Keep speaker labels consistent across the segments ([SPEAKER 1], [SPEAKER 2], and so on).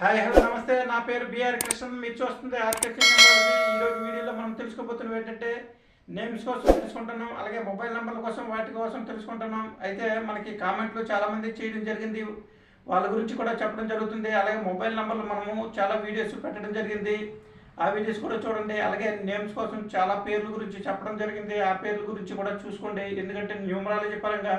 [SPEAKER 1] Hi hello నమస్తే. నా పేరు బిఆర్ కృష్ణ మీరు చూస్తుంది ఆర్ టెక్నాలజీ ఈరోజు వీడియోలో మనం తెలుసుకోబోతున్నవి ఏంటంటే నేమ్స్ కోసం తెలుసుకుంటున్నాం అలాగే మొబైల్ నెంబర్ల కోసం వాటి కోసం తెలుసుకుంటున్నాం. అయితే మనకి కామెంట్లు చాలామంది చేయడం జరిగింది. వాళ్ళ గురించి కూడా చెప్పడం జరుగుతుంది. అలాగే మొబైల్ నెంబర్లు మనము చాలా వీడియోస్ పెట్టడం జరిగింది. ఆ వీడియోస్ కూడా చూడండి. అలాగే నేమ్స్ కోసం చాలా పేర్ల గురించి చెప్పడం జరిగింది. ఆ పేర్ల గురించి కూడా చూసుకోండి. ఎందుకంటే న్యూమరాలజీ పరంగా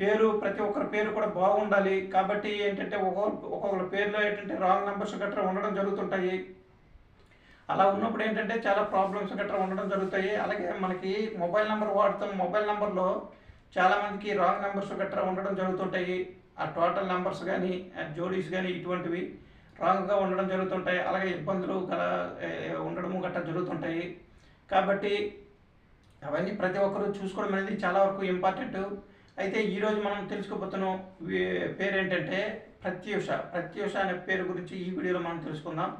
[SPEAKER 1] పేరు ప్రతి ఒక్కరి పేరు కూడా బాగుండాలి. కాబట్టి ఏంటంటే ఒక్కొక్క ఒక్కొక్కరి పేరులో ఏంటంటే రాంగ్ నెంబర్స్ గట్రా ఉండడం జరుగుతుంటాయి. అలా ఉన్నప్పుడు ఏంటంటే చాలా ప్రాబ్లమ్స్ గట్రా ఉండడం జరుగుతాయి. అలాగే మనకి మొబైల్ నెంబర్ వాడతాం. మొబైల్ నెంబర్లో చాలామందికి రాంగ్ నెంబర్స్ గట్రా ఉండడం జరుగుతుంటాయి. ఆ టోటల్ నెంబర్స్ కానీ జోడీస్ కానీ ఇటువంటివి రాంగ్గా ఉండడం జరుగుతుంటాయి. అలాగే ఇబ్బందులు గల ఉండడము గట్రా జరుగుతుంటాయి. కాబట్టి అవన్నీ ప్రతి ఒక్కరూ చూసుకోవడం అనేది చాలా వరకు ఇంపార్టెంట్. అయితే ఈరోజు మనం తెలుసుకోబోతున్నాం పేరు ఏంటంటే ప్రత్యూష. ప్రత్యూష అనే పేరు గురించి ఈ వీడియోలో మనం తెలుసుకుందాం.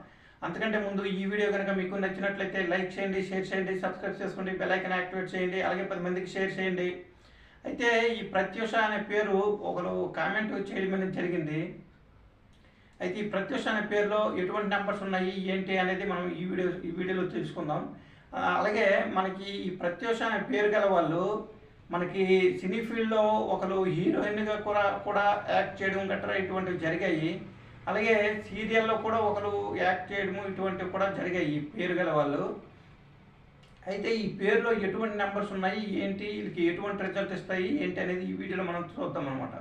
[SPEAKER 1] అంతకంటే ముందు ఈ వీడియో కనుక మీకు నచ్చినట్లయితే లైక్ చేయండి షేర్ చేయండి సబ్స్క్రైబ్ చేసుకోండి బెల్ యాక్టివేట్ చేయండి అలాగే పది మందికి షేర్ చేయండి. అయితే ఈ ప్రత్యూష అనే పేరు ఒకరు కామెంట్ చేయడం అనేది జరిగింది. అయితే ఈ ప్రత్యూష అనే పేరులో ఎటువంటి నెంబర్స్ ఉన్నాయి ఏంటి అనేది మనం ఈ వీడియో ఈ వీడియోలో తెలుసుకుందాం. అలాగే మనకి ఈ ప్రత్యూష అనే పేరు గల వాళ్ళు మనకి సినీ ఫీల్డ్లో ఒకరు హీరోయిన్గా కూడా కూడా యాక్ట్ చేయడం గట్రా ఇటువంటివి జరిగాయి. అలాగే సీరియల్లో కూడా ఒకరు యాక్ట్ చేయడము ఇటువంటివి కూడా జరిగాయి పేరు గల వాళ్ళు. అయితే ఈ పేరులో ఎటువంటి నెంబర్స్ ఉన్నాయి? ఏంటి? వీళ్ళకి ఎటువంటి రిజల్ట్ ఇస్తాయి? ఏంటి అనేది ఈ వీడియోలో మనం చూద్దాం అనమాట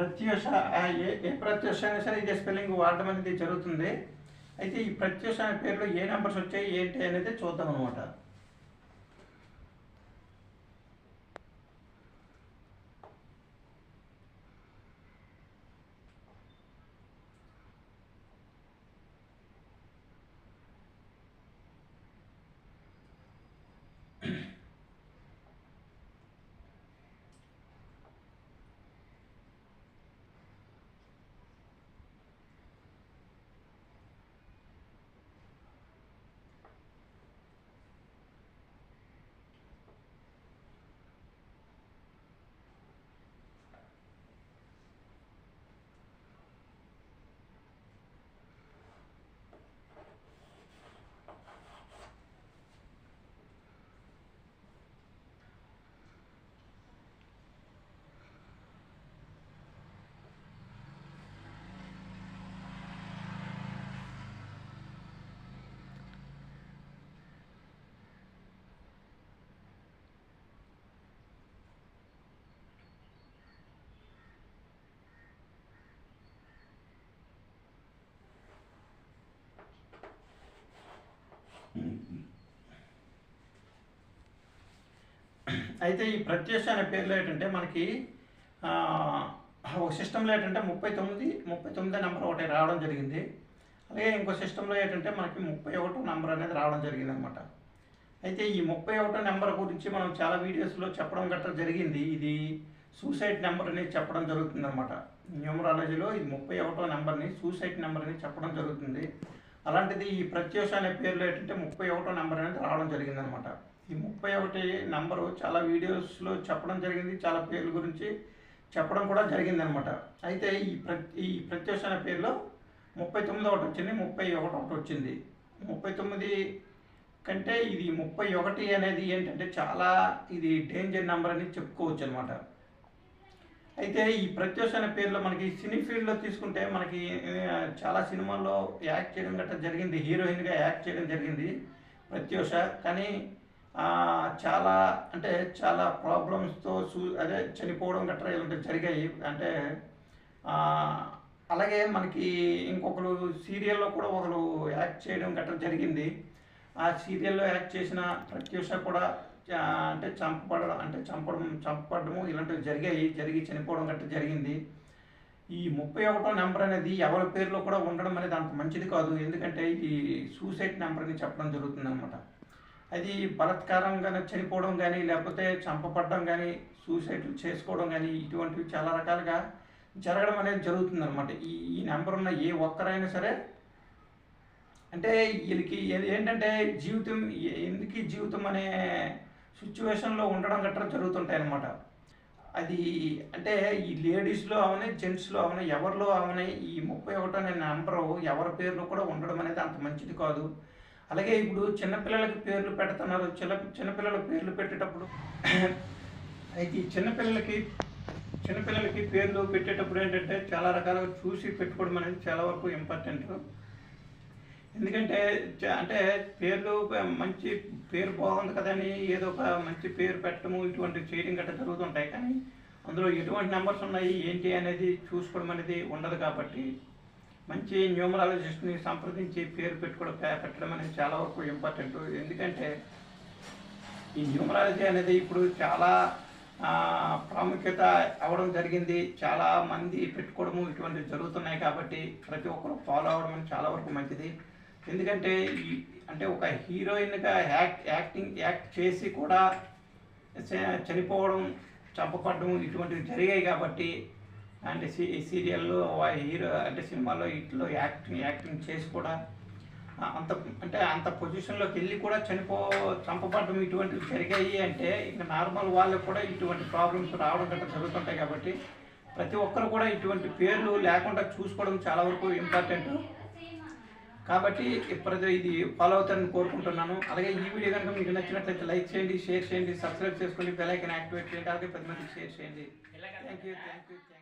[SPEAKER 1] ప్రత్యూష ఏ ఏ ప్రత్యూష అయినా సరే ఇదే స్పెల్లింగ్ వాడడం అనేది జరుగుతుంది. అయితే ఈ ప్రత్యూష అనే పేరులో ఏ నెంబర్స్ వచ్చాయి ఏంటి అనేది చూద్దాం అనమాట అయితే ఈ ప్రత్యక్ష అనే పేర్లో ఏంటంటే మనకి ఒక సిస్టంలో ఏంటంటే ముప్పై తొమ్మిది ముప్పై తొమ్మిది నెంబర్ ఒకటి రావడం జరిగింది. అలాగే ఇంకో సిస్టంలో ఏంటంటే మనకి ముప్పై ఒకటో నెంబర్ అనేది రావడం జరిగింది అనమాట అయితే ఈ ముప్పై ఒకటో నెంబర్ గురించి మనం చాలా వీడియోస్లో చెప్పడం గట్రా జరిగింది. ఇది సూసైడ్ నెంబర్ అనేది చెప్పడం జరుగుతుంది అనమాట న్యూమరాలజీలో ఇది ముప్పై ఒకటో నెంబర్ని సూసైడ్ నెంబర్ అని చెప్పడం జరుగుతుంది. అలాంటిది ఈ ప్రత్యూష అనే పేరులో ఏంటంటే ముప్పై ఒకటో నెంబర్ అనేది రావడం జరిగింది అనమాట ఈ ముప్పై ఒకటి నెంబరు చాలా వీడియోస్లో చెప్పడం జరిగింది చాలా పేర్ల గురించి చెప్పడం కూడా జరిగింది అనమాట అయితే ఈ ప్ర ఈ ప్రత్యూష అనే పేరులో ముప్పై తొమ్మిది ఒకటి వచ్చింది ముప్పై ఒకటి ఒకటి వచ్చింది. ముప్పై తొమ్మిది కంటే ఇది ముప్పై ఒకటి అనేది ఏంటంటే చాలా ఇది డేంజర్ నెంబర్ అని చెప్పుకోవచ్చు అనమాట అయితే ఈ ప్రత్యూష అనే పేరులో మనకి సినీ ఫీల్డ్లో తీసుకుంటే మనకి చాలా సినిమాల్లో యాక్ట్ చేయడం గట్రా జరిగింది. హీరోయిన్గా యాక్ట్ చేయడం జరిగింది ప్రత్యూష కానీ చాలా అంటే చాలా ప్రాబ్లమ్స్తో సూ అదే చనిపోవడం గట్రా ఇలాంటివి జరిగాయి. అంటే అలాగే మనకి ఇంకొకరు సీరియల్లో కూడా ఒకరు యాక్ట్ చేయడం గట్రా జరిగింది. ఆ సీరియల్లో యాక్ట్ చేసిన ప్రత్యూష కూడా అంటే చంపబడడం అంటే చంపడం చంపడము ఇలాంటివి జరిగాయి జరిగి చనిపోవడం గట్రా జరిగింది. ఈ ముప్పై ఒకటో నెంబర్ అనేది ఎవరి పేరులో కూడా ఉండడం అనేది అంత మంచిది కాదు. ఎందుకంటే ఇది సూసైడ్ నెంబర్ అని చెప్పడం జరుగుతుంది అనమాట అది బలత్కారంగా చనిపోవడం కానీ లేకపోతే చంపబడడం కానీ సూసైడ్లు చేసుకోవడం కానీ ఇటువంటివి చాలా రకాలుగా జరగడం అనేది జరుగుతుందన్నమాట. ఈ ఈ నెంబర్ ఉన్న ఏ ఒక్కరైనా సరే అంటే వీళ్ళకి ఏంటంటే జీవితం ఎందుకు జీవితం అనే సిచ్యువేషన్లో ఉండడం గట్రా జరుగుతుంటాయి అన్నమాట అది అంటే ఈ లేడీస్లో అవని జెంట్స్లో అవని ఎవరిలో అవని ఈ ముప్పై ఒకటో అనే నెంబరు ఎవరి పేర్లు కూడా ఉండడం అనేది అంత మంచిది కాదు. అలాగే ఇప్పుడు చిన్నపిల్లలకి పేర్లు పెడుతున్నారు చిన్న చిన్నపిల్లల పేర్లు పెట్టేటప్పుడు అయితే ఈ చిన్నపిల్లలకి చిన్నపిల్లలకి పేర్లు పెట్టేటప్పుడు ఏంటంటే చాలా రకాలుగా చూసి పెట్టుకోవడం అనేది చాలా వరకు ఇంపార్టెంట్ ఎందుకంటే అంటే పేర్లు మంచి పేరు బాగుంది కదని ఏదో ఒక మంచి పేరు పెట్టడము ఇటువంటి చేయడం గట్రా జరుగుతుంటాయి. కానీ అందులో ఎటువంటి నెంబర్స్ ఉన్నాయి ఏంటి అనేది చూసుకోవడం అనేది ఉండదు కాబట్టి మంచి న్యూమరాలజిస్ట్ని సంప్రదించి పేరు పెట్టుకోవడం పే- పెట్టడం అనేది చాలా వరకు ఇంపార్టెంట్ ఎందుకంటే ఈ న్యూమరాలజీ అనేది ఇప్పుడు చాలా ప్రాముఖ్యత అవ్వడం జరిగింది. చాలా మంది పెట్టుకోవడము ఇటువంటివి జరుగుతున్నాయి కాబట్టి ప్రతి ఒక్కరు ఫాలో అవ్వడం చాలా వరకు మంచిది. ఎందుకంటే అంటే ఒక హీరోయిన్గా యాక్ట్ యాక్టింగ్ యాక్ట్ చేసి కూడా చనిపోవడం చంపబడడం ఇటువంటివి జరిగాయి కాబట్టి అంటే సీ సీరియల్లో హీరో అంటే సినిమాలో ఇట్లో యాక్టింగ్ యాక్టింగ్ చేసి కూడా అంత అంటే అంత పొజిషన్లోకి వెళ్ళి కూడా చనిపో చంపబడడం ఇటువంటివి జరిగాయి అంటే ఇంకా నార్మల్ వాళ్ళకు కూడా ఇటువంటి ప్రాబ్లమ్స్ రావడం గట్రా జరుగుతుంటాయి కాబట్టి ప్రతి ఒక్కరు కూడా ఇటువంటి పేర్లు లేకుండా చూసుకోవడం చాలా వరకు ఇంపార్టెంట్. కాబట్టి ప్రతి ఇది ఫాలో అవుతారని కోరుకుంటున్నాను. అలాగే ఈ వీడియో కనుక మీకు నచ్చినట్లయితే లైక్ చేయండి షేర్ చేయండి సబ్స్క్రైబ్ చేసుకోండి బెల్ ఐకన్ యాక్టివేట్ చేయండి అలాగే పది మందికి షేర్ చేయండి. Thank you thank you